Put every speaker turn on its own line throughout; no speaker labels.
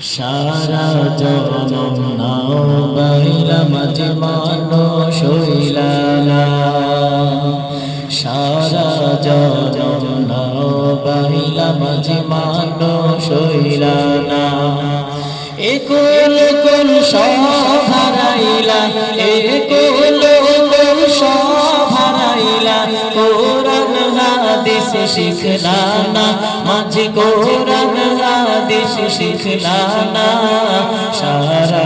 সারা জনম নাও বাইলা মাঝে মানুষ হইলানা সারা জনম নাও বাইলা মাঝে মানুষ হইলানা একুল কুল সব হারাইলা একুল কুল সব হারাইলা কোরআন হাদিস শিখলা না মাঝে কোরআন শিখলা না সারা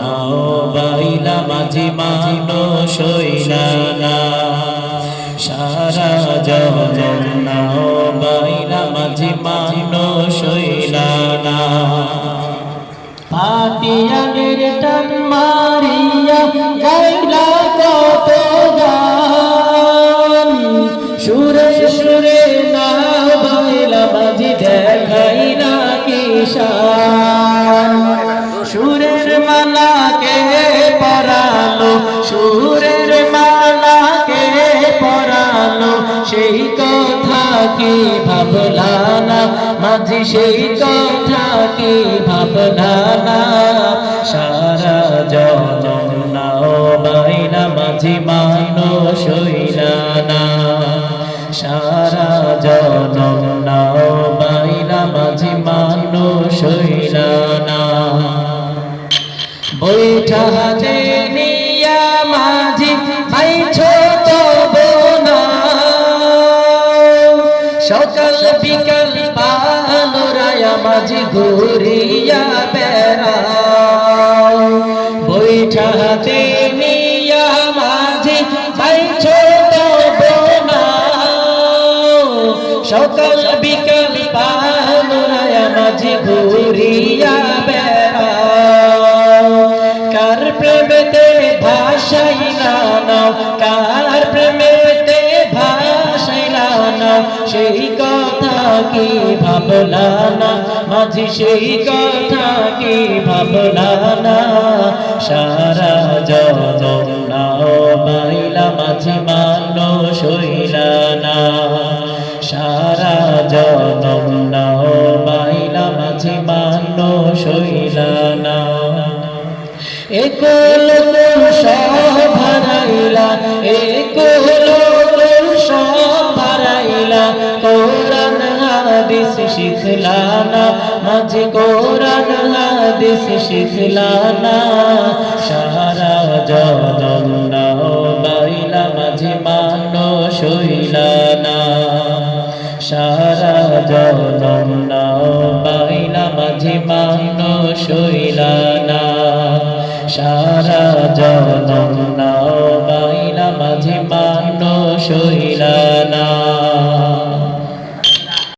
নাও বাইলা মাঝে মানুষ হইলা না সারা নাও বাইলা মাঝে মানুষ হইলা না পাটিয়ানের টান মারিয়া গাইলা কিষান সুরের মালাকে পরালো, সুরের মালাকে পরালো, সেই কথা কি ভাবলা না মাঝি সেই কথা কি ভাবলা না সারা জনম নাও বাইনা, মাঝি মানুষ হইলা না সারা জনম নাও হাতে নিয়া মাঝি, ভাই ছোট বোনা। সকাল বিকাল পালোরায়া মাঝি ঘুরিয়া বেড়া বৈঠা হাতে নিয়া মাঝি, ভাই ছোট বোনা। সকাল নাও কার প্রেমেতে ভাসাইলা নাও সেই কথা কি ভাবলা মাঝি, সেই কথা কি ভাবলা না? সারা জনম নাও মাঝি মানুষ হইলা না। সারা জনম নাও বাইলা মাঝি মানুষ হইলা না। একুল কুল হাদিস শিখলা না মাঝে কোরআন হাদিস শিখলা না সারা জনম নাও বাইলা মাঝে মানুষ হইলা না সারা জনম নাও বাইলা মাঝে মানুষ হইলা না সারা জনম নাও বাইলা মাঝে মানুষ হইলা